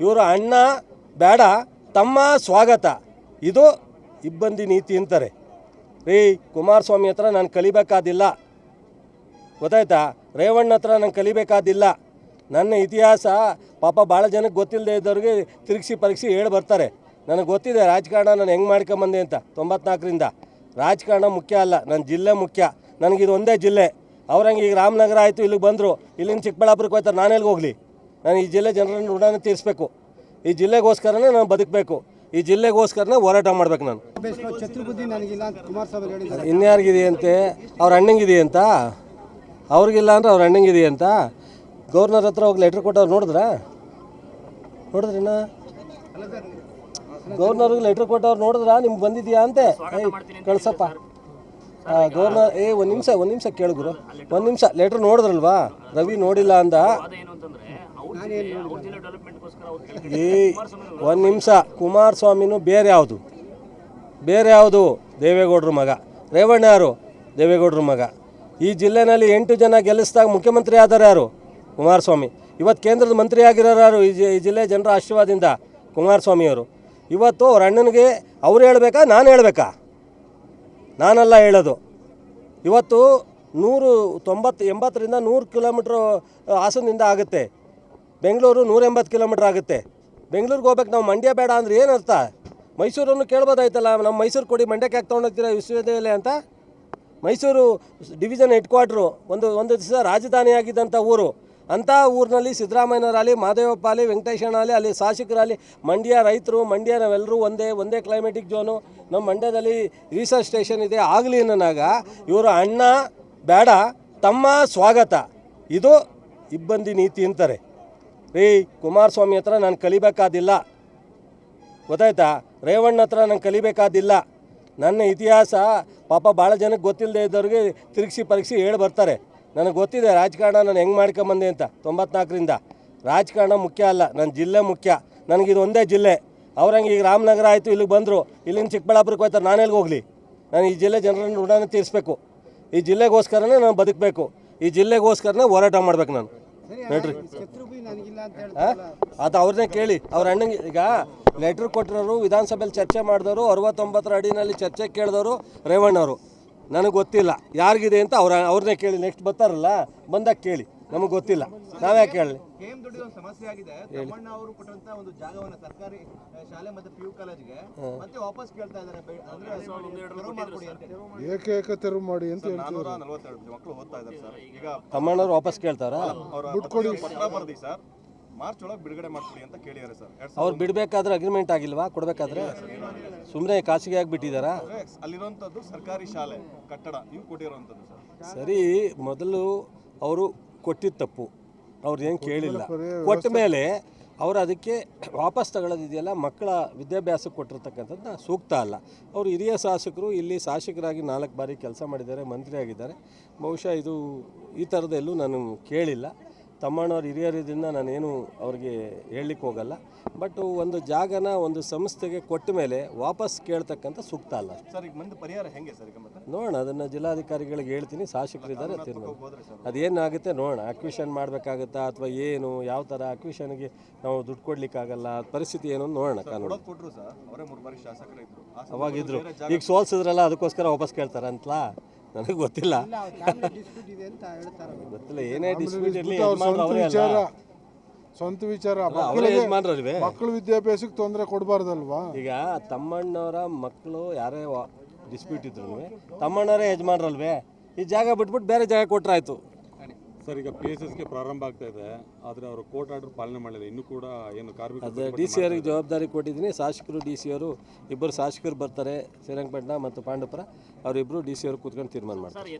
ಇವರು ಅಣ್ಣ ಬೇಡ, ತಮ್ಮ ಸ್ವಾಗತ. ಇದು ಇಬ್ಬಂದಿ ನೀತಿ ಅಂತಾರೆ. ರೀ, ಕುಮಾರಸ್ವಾಮಿ ಹತ್ರ ನಾನು ಕಲಿಬೇಕಾದಿಲ್ಲ. ಗೊತ್ತಾಯ್ತಾ? ರೇವಣ್ಣ ಹತ್ರ ನಾನು ಕಲಿಬೇಕಾದಿಲ್ಲ. ನನ್ನ ಇತಿಹಾಸ ಪಾಪ ಭಾಳ ಜನಕ್ಕೆ ಗೊತ್ತಿಲ್ಲದೆ ಇದ್ದವ್ರಿಗೆ ತಿರುಗಿಸಿ ಪರೀಕ್ಷೆ ಹೇಳಿ ಬರ್ತಾರೆ. ನನಗೆ ಗೊತ್ತಿದೆ, ರಾಜಕಾರಣ ನಾನು ಹೆಂಗೆ ಮಾಡ್ಕೊಂಬಂದೆ ಅಂತ. ತೊಂಬತ್ನಾಲ್ಕರಿಂದ. ರಾಜಕಾರಣ ಮುಖ್ಯ ಅಲ್ಲ ನನ್ನ ಜಿಲ್ಲೆ ಮುಖ್ಯ. ನನಗಿದು ಒಂದೇ ಜಿಲ್ಲೆ. ಅವ್ರಂಗೆ ಈಗ ರಾಮನಗರ ಆಯಿತು, ಇಲ್ಲಿಗೆ ಬಂದರು. ಇಲ್ಲಿಂದ ಚಿಕ್ಕಬಳ್ಳಾಪುರಕ್ಕೆ ಹೋಗ್ತಾರೆ ನಾನು ಎಲ್ಲಿಗೆ ಹೋಗಲಿ? ನಾನು ಈ ಜಿಲ್ಲೆ ಜನರನ್ನು ಋಣನ ತೀರಿಸಬೇಕು. ಈ ಜಿಲ್ಲೆಗೋಸ್ಕರನೇ ನಾನು ಬದುಕಬೇಕು. ಈ ಜಿಲ್ಲೆಗೋಸ್ಕರನೇ ಹೋರಾಟ ಮಾಡ್ಬೇಕು ನಾನು. ಛತ್ರಬುದ್ಧಿ ನನಗಿಲ್ಲ ಇನ್ಯಾರಿಗಿದೆಯಂತೆ? ಅವ್ರ ಅಣ್ಣಂಗಿದೆಯಂತ? ಅವ್ರಿಗಿಲ್ಲ ಅಂದ್ರೆ ಅವ್ರ ಅಣ್ಣಂಗಿದೆಯಂತ? ಗೌರ್ನರ್ ಹತ್ರ ಹೋಗಿ ಲೆಟ್ರ್ ಕೊಟ್ಟವ್ರು ನೋಡಿದ್ರಾ? ನೋಡಿದ್ರಿನ? ಗೌರ್ನರ್ಗೆ ಲೆಟ್ರ್ ಕೊಟ್ಟವ್ರು ನೋಡಿದ್ರ? ನಿಮ್ಗೆ ಬಂದಿದ್ಯಾ ಅಂತೆ? ಕಳ್ಸಪ್ಪ. ಗೌರ್ನರ್, ಏ, ಒಂದು ನಿಮಿಷ ಒಂದು ನಿಮಿಷ ಕೇಳಿದ್ರು ಒಂದು ನಿಮಿಷ ಲೆಟ್ರ್ ನೋಡಿದ್ರಲ್ವಾ? ರವಿ ನೋಡಿಲ್ಲ ಅಂದ. ಏ ಒಂದು ನಿಮಿಷ. ಕುಮಾರಸ್ವಾಮಿನೂ ಬೇರೆ ಯಾವುದು? ಬೇರೆ ಯಾವುದು? ದೇವೇಗೌಡರ ಮಗ. ರೇವಣ್ಣ ಯಾರು? ದೇವೇಗೌಡರ ಮಗ. ಈ ಜಿಲ್ಲೆನಲ್ಲಿ ಎಂಟು ಜನ ಗೆಲ್ಲಿಸಿದಾಗ ಮುಖ್ಯಮಂತ್ರಿ ಆದರೆ ಯಾರು? ಕುಮಾರಸ್ವಾಮಿ. ಇವತ್ತು ಕೇಂದ್ರದ ಮಂತ್ರಿ ಆಗಿರೋರು ಯಾರು? ಈ ಜಿ- ಈ ಜಿಲ್ಲೆ ಜನರ ಆಶೀರ್ವಾದದಿಂದ ಕುಮಾರಸ್ವಾಮಿಯವರು ಇವತ್ತು ಅವ್ರ ಅಣ್ಣನಿಗೆ ಅವ್ರು ಹೇಳಬೇಕಾ ನಾನು ಹೇಳಬೇಕಾ? ನಾನಲ್ಲ ಹೇಳೋದು. ಇವತ್ತು ನೂರು ತೊಂಬತ್ತು ಎಂಬತ್ತರಿಂದ ನೂರು ಕಿಲೋಮೀಟ್ರ್ ಹಾಸನದಿಂದ ಆಗುತ್ತೆ. ಬೆಂಗಳೂರು ನೂರ ಎಂಬತ್ತು ಕಿಲೋಮೀಟ್ರ್ ಆಗುತ್ತೆ. ಬೆಂಗಳೂರಿಗೆ ಹೋಗ್ಬೇಕು, ನಾವು ಮಂಡ್ಯ ಬೇಡ ಅಂದ್ರೆ ಏನು ಅರ್ಥ? ಮೈಸೂರನ್ನು ಕೇಳ್ಬೋದಾಯ್ತಲ್ಲ, ನಮ್ಮ ಮೈಸೂರು ಕೊಡಿ ಮಂಡ್ಯಕ್ಕೆ ಯಾಕೆ ತೊಗೊಂಡೋಗ್ತೀರಾ ವಿಶ್ವವಿದ್ಯಾಲಯ ಅಂತ? ಮೈಸೂರು ಡಿವಿಷನ್ ಹೆಡ್ ಕ್ವಾರ್ಟ್ರು, ಒಂದು ಒಂದು ದಿವಸ ರಾಜಧಾನಿಯಾಗಿದ್ದಂಥ ಊರು. ಅಂಥ ಊರಿನಲ್ಲಿ ಸಿದ್ದರಾಮಯ್ಯನವರಾಗಲಿ ಮಾದೇವಪ್ಪ ಅಲ್ಲಿ ವೆಂಕಟೇಶಣ್ಣ ಆಗಲಿ ಅಲ್ಲಿ ಶಾಸಕರಾಗಲಿ, ಮಂಡ್ಯ ರೈತರು, ಮಂಡ್ಯ ನಾವೆಲ್ಲರೂ ಒಂದೇ ಒಂದೇ ಕ್ಲೈಮೆಟಿಕ್ ಝೋನು ನಮ್ಮ ಮಂಡ್ಯದಲ್ಲಿ ರಿಸರ್ಚ್ ಸ್ಟೇಷನ್ ಇದೆ, ಆಗಲಿ ಅನ್ನೋನಾಗ ಇವರು ಅಣ್ಣ, ಬೇಡ, ತಮ್ಮ, ಸ್ವಾಗತ. ಇದು ಇಬ್ಬಂದಿ ನೀತಿ ಅಂತಾರೆ. ರೀ, ಕುಮಾರಸ್ವಾಮಿ ಹತ್ರ ನಾನು ಕಲಿಬೇಕಾದಿಲ್ಲ. ಗೊತ್ತಾಯ್ತಾ? ರೇವಣ್ಣ ಹತ್ರ ನಾನು ಕಲಿಬೇಕಾದಿಲ್ಲ. ನನ್ನ ಇತಿಹಾಸ ಪಾಪ ಭಾಳ ಜನಕ್ಕೆ ಗೊತ್ತಿಲ್ಲದೆ ಇದ್ದವ್ರಿಗೆ ತಿರುಗಿಸಿ ಪರೀಕ್ಷೆ ಹೇಳಿ ಬರ್ತಾರೆ. ನನಗೆ ಗೊತ್ತಿದೆ, ರಾಜಕಾರಣ ನಾನು ಹೆಂಗೆ ಮಾಡ್ಕೊಂಬಂದೆ ಅಂತ. ತೊಂಬತ್ನಾಲ್ಕರಿಂದ. ರಾಜಕಾರಣ ಮುಖ್ಯ ಅಲ್ಲ ನನ್ನ ಜಿಲ್ಲೆ ಮುಖ್ಯ. ನನಗಿದು ಒಂದೇ ಜಿಲ್ಲೆ. ಅವ್ರಂಗೆ ಈಗ ರಾಮನಗರ ಆಯಿತು, ಇಲ್ಲಿಗೆ ಬಂದರು. ಇಲ್ಲಿಂದ ಚಿಕ್ಕಬಳ್ಳಾಪುರಕ್ಕೆ ಹೋಗ್ತಾರೆ ನಾನು ಎಲ್ಲಿಗೆ ಹೋಗಲಿ? ನಾನು ಈ ಜಿಲ್ಲೆ ಜನರನ್ನು ಋಣನ ತೀರಿಸ್ಬೇಕು. ಈ ಜಿಲ್ಲೆಗೋಸ್ಕರನೇ ನಾನು ಬದುಕಬೇಕು. ಈ ಜಿಲ್ಲೆಗೋಸ್ಕರನೇ ಹೋರಾಟ ಮಾಡಬೇಕು ನಾನು. ನೋಡ್ರಿ? ಅದು ಅವ್ರನ್ನೇ ಕೇಳಿ. ಅವ್ರ ಅಣ್ಣಂಗೆ ಈಗ ಲೆಟ್ರ್ ಕೊಟ್ಟಿರೋರು ವಿಧಾನಸಭೆಯಲ್ಲಿ ಚರ್ಚೆ ಮಾಡಿದವರು ಅರವತ್ತೊಂಬತ್ತರ ಅಡಿನಲ್ಲಿ ಚರ್ಚೆ ಕೇಳಿದವರು ರೇವಣ್ಣವರು. ನನಗೆ ಗೊತ್ತಿಲ್ಲ. ಯಾರಿಗಿದೆ ಅಂತ ಅವ್ರ ಅವ್ರನ್ನೇ ಕೇಳಿ. ನೆಕ್ಸ್ಟ್ ಬರ್ತಾರಲ್ಲ ಬಂದಾಗ ಕೇಳಿ. ನಮಗೆ ಗೊತ್ತಿಲ್ಲ. ನಾವ್ಯಾಕೆ ದೊಡ್ಡಿ ಒಂದು ಸಮಸ್ಯೆ ಆಗಿದೆ. ತಮ್ಮಣ್ಣ ಅವರು ಕೊಟ್ಟಂತ ಒಂದು ಜಾಗವನ್ನ ಸರ್ಕಾರಿ ಶಾಲೆ ಮತ್ತೆ ಪಿ ಯು ಕಾಲೇಜ್ಗೆ ಮತ್ತೆ ವಾಪಸ್ ಕೇಳ್ತಾ ಇದ್ದಾರೆ. ಏಕೈಕ ತೆರವು ಮಾಡಿ ಅಂತ ಹೇಳ್ತಾರೆ ನಾನೂರ ನಲವತ್ತೆರಡು ಮಕ್ಕಳು ಓದ್ತಾ ಇದ್ದಾರೆ ಸರ್. ಈಗ ತಮ್ಮಣ್ಣವ್ರು ವಾಪಸ್ ಕೇಳ್ತಾರ? ಅವರ ಪತ್ರ ಬರ್ದಿ ಸರ್. ಮಾರ್ಚ್ ಒಳಗೆ ಬಿಡುಗಡೆ ಮಾಡ್ಕೊಡಿ ಅಂತ ಕೇಳಿದ್ದಾರೆ ಸರ್. ಅವ್ರು ಬಿಡಬೇಕಾದ್ರೆ ಅಗ್ರಿಮೆಂಟ್ ಆಗಿಲ್ವಾ? ಕೊಡಬೇಕಾದ್ರೆ? ಸುಮ್ಮನೆ ಖಾಸಗಿ ಆಗಿಬಿಟ್ಟಿದ್ದಾರಾ ಅಲ್ಲಿರುವಂಥದ್ದು ಅಲ್ಲಿರುವಂತದ್ದು ಸರ್ಕಾರಿ ಶಾಲೆ ಕಟ್ಟಡ. ನೀವು ಕೊಟ್ಟಿರುವಂಥದ್ದು ಸರ್. ಸರಿ ಮೊದಲು ಅವರು ಕೊಟ್ಟಿದ್ದು ತಪ್ಪು. ಅವ್ರು ಏನು ಕೇಳಿಲ್ಲ. ಕೊಟ್ಟ ಮೇಲೆ ಅವರು ಅದಕ್ಕೆ ವಾಪಸ್ ತಗೊಳ್ಳೋದಿದೆಯಲ್ಲ ಮಕ್ಕಳ ವಿದ್ಯಾಭ್ಯಾಸಕ್ಕೆ ಕೊಟ್ಟಿರ್ತಕ್ಕಂಥದ್ದು ಸೂಕ್ತ ಅಲ್ಲ. ಅವರು ಹಿರಿಯ ಶಾಸಕರು ಇಲ್ಲಿ ಶಾಸಕರಾಗಿ ನಾಲ್ಕು ಬಾರಿ ಕೆಲಸ ಮಾಡಿದ್ದಾರೆ ಮಂತ್ರಿ ಆಗಿದ್ದಾರೆ ಬಹುಶಃ ಇದು ಈ ಥರದ್ದೆಲ್ಲೂ ನಾನು ಕೇಳಿಲ್ಲ. ತಮ್ಮಣ್ಣವ್ರ ಹಿರಿಯರಿದ್ರಿಂದ ನಾನೇನು ಅವ್ರಿಗೆ ಹೇಳಲಿಕ್ಕೆ ಹೋಗಲ್ಲ. ಬಟ್ ಒಂದು ಜಾಗನ ಒಂದು ಸಂಸ್ಥೆಗೆ ಕೊಟ್ಟ ಮೇಲೆ ವಾಪಸ್ ಕೇಳ್ತಕ್ಕಂಥ ಸೂಕ್ತ ಅಲ್ಲ. ಸರ್ ಈಗ ಮುಂದೆ ಪರಿಹಾರ ಹೆಂಗೆ ಸರ್ ಈಗ ಮತ್ತೆ? ನೋಡೋಣ ಅದನ್ನು ಜಿಲ್ಲಾಧಿಕಾರಿಗಳಿಗೆ ಹೇಳ್ತೀನಿ ಶಾಸಕರಿದ್ದಾರೆ ತೀರ್ಮಾನ. ಹೋದ್ರೆ ಸರ್. ಅದೇನಾಗುತ್ತೆ ನೋಡೋಣ ಅಕ್ವಿಷನ್ ಮಾಡಬೇಕಾಗುತ್ತಾ ಅಥವಾ ಏನು ಯಾವ ಥರ ಅಕ್ವಿಷನ್ಗೆ ನಾವು ದುಡ್ಡು ಕೊಡ್ಲಿಕ್ಕಾಗಲ್ಲ ಪರಿಸ್ಥಿತಿ ಏನು ಅಂತ ನೋಡೋಣ ಕಾನೂನು. ಕೊಡೋದು ಕೊಟ್ರು ಸರ್ ಅವರೇ ಮೂರು ಬಾರಿ ಶಾಸಕರಿದ್ರು. ಆ ಸಂದರ್ಭದಲ್ಲಿ ಅವಾಗಿದ್ರು ಈಗ ಸೋಲ್ಸಿದ್ರಲ್ಲ ಅದಕ್ಕೋಸ್ಕರ ವಾಪಸ್ ಕೇಳ್ತಾರಂತಲಾ? ನನಗೆ ಗೊತ್ತಿಲ್ಲ. ಗೊತ್ತಿಲ್ಲ ಏನೇ ಡಿಸ್ಪ್ಯೂಟ್ ಇರಲಿ ವಿಚಾರ ಸ್ವಂತ ವಿಚಾರ. ಮಕ್ಕಳ ವಿದ್ಯಾಭ್ಯಾಸಕ್ಕೆ ತೊಂದರೆ ಕೊಡಬಾರ್ದಲ್ವಾ? ಈಗ ತಮ್ಮಣ್ಣವರ ಮಕ್ಕಳು ಯಾರೇ ಡಿಸ್ಪ್ಯೂಟ್ ಇದ್ರು ತಮ್ಮಣ್ಣವರೇ ಯಜಮಾನ್ರಲ್ವೇ ಈ ಜಾಗ ಬಿಟ್ಬಿಟ್ಟು ಬೇರೆ ಜಾಗ ಕೊಟ್ರಾಯ್ತು. ಸರ್ ಈಗ ಪಿ ಎಸ್ ಎಸ್ಗೆ ಪ್ರಾರಂಭ ಆಗ್ತಾ ಇದೆ. ಆದರೆ ಅವರು ಕೋರ್ಟ್ ಆರ್ಡರ್ ಪಾಲನೆ ಮಾಡಿಲ್ಲ. ಇನ್ನೂ ಕೂಡ ಏನು ಕಾರ್ಮಿಕ ಅದೇ ಡಿ ಸಿ ಅವರಿಗೆ ಜವಾಬ್ದಾರಿ ಕೊಟ್ಟಿದ್ದೀನಿ. ಶಾಸಕರು ಡಿ ಸಿ ಅವರು ಇಬ್ಬರು ಶಾಸಕರು ಬರ್ತಾರೆ ಶ್ರೀರಂಗಪಟ್ಟಣ ಮತ್ತು ಪಾಂಡವಪುರ. ಅವರಿಬ್ಬರು ಡಿ ಸಿ ಅವರು ಕೂತ್ಕೊಂಡು ತೀರ್ಮಾನ ಮಾಡ್ತಾರೆ.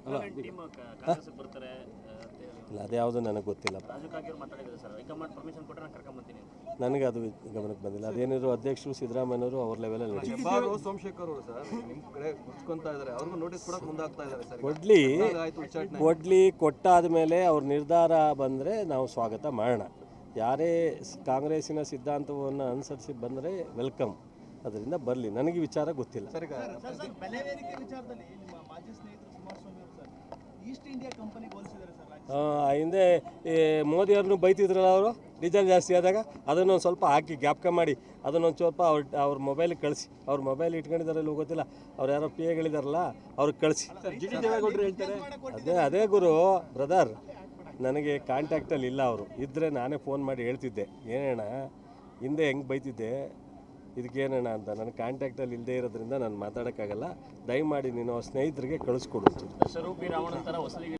ಇಲ್ಲ ಅದ್ಯಾವುದು ನನಗೆ ಗೊತ್ತಿಲ್ಲ. ನನಗೆ ಅದು ಗಮನಕ್ಕೆ ಬಂದಿಲ್ಲ. ಅದೇನಿದ್ರು ಅಧ್ಯಕ್ಷರು ಸಿದ್ದರಾಮಯ್ಯವರು ಅವ್ರ ಲೆವೆಲಲ್ಲಿ ನಡೀತಾರೆ ಸೋಮಶೇಖರ್ ಅವರು ಸರ್ ನಿಮ್ ಕಡೆ ಕುಚ್ಕೊಂತ ಇದ್ದಾರೆ ಅವ್ರಿಗೂ ನೋಟಿಸ್ ಕೊಡಕ್ ಮುಂದಾಗ್ತಾ ಇದ್ದಾರೆ ಸರ್ ಕೊಡ್ಲಿ ಕೊಡ್ಲಿ ಕೊಟ್ಟಾದ ಮೇಲೆ ಅವ್ರ ನಿರ್ಧಾರ ಬಂದರೆ ನಾವು ಸ್ವಾಗತ ಮಾಡೋಣ. ಯಾರೇ ಕಾಂಗ್ರೆಸ್ಸಿನ ಸಿದ್ಧಾಂತವನ್ನು ಅನುಸರಿಸಿ ಬಂದರೆ ವೆಲ್ಕಮ್ ಅದರಿಂದ ಬರಲಿ. ನನಗೆ ವಿಚಾರ ಗೊತ್ತಿಲ್ಲ. ಸರ್ ಈಗ ಬೆಲೆ ಏರಿಕೆ ವಿಚಾರದಲ್ಲಿ ನಿಮ್ಮ ಮಾಜಿ ಸ್ನೇಹಿತರು ಕುಮಾರಸ್ವಾಮಿ ಅವರು ಸರ್ ಈಸ್ಟ್ ಇಂಡಿಯಾ ಕಂಪನಿಗೆ ಆ, ಹಿಂದೆ ಈ ಮೋದಿಯವ್ರನ್ನು ಬೈತಿದ್ರಲ್ಲ ಅವರು? ಡೀಸೆಲ್ ಜಾಸ್ತಿ ಆದಾಗ ಅದನ್ನೊಂದು ಸ್ವಲ್ಪ ಹಾಕಿ ಜ್ಞಾಪಕ ಮಾಡಿ. ಅದನ್ನೊಂದು ಸ್ವಲ್ಪ ಅವ್ರ ಅವ್ರ ಮೊಬೈಲಿಗೆ ಕಳಿಸಿ. ಅವ್ರ ಮೊಬೈಲ್ ಇಟ್ಕೊಂಡಿದ್ದಾರೆ ಇಲ್ಲೋ ಗೊತ್ತಿಲ್ಲ. ಅವ್ರು ಯಾರೋ ಪಿ ಎಗಳಿದಾರಲ್ಲ ಅವ್ರಿಗೆ ಕಳಿಸಿ. ಅದೇ ಅದೇ ಗುರು ಬ್ರದರ್ ನನಗೆ ಕಾಂಟ್ಯಾಕ್ಟಲ್ಲಿ ಇಲ್ಲ ಅವರು. ಇದ್ದರೆ ನಾನೇ ಫೋನ್ ಮಾಡಿ ಹೇಳ್ತಿದ್ದೆ. ಏನಣ್ಣ ಹಿಂದೆ ಹೆಂಗೆ ಬೈತಿದ್ದೆ? ಇದಕ್ಕೇನಣ್ಣ ಅಂತ? ನನ್ನ ಕಾಂಟ್ಯಾಕ್ಟಲ್ಲಿ ಇಲ್ಲದೆ ಇರೋದ್ರಿಂದ ನಾನು ಮಾತಾಡೋಕ್ಕಾಗಲ್ಲ. ದಯಮಾಡಿ ನೀನು ಅವ್ರ ಸ್ನೇಹಿತರಿಗೆ ಕಳಿಸ್ಕೊಡು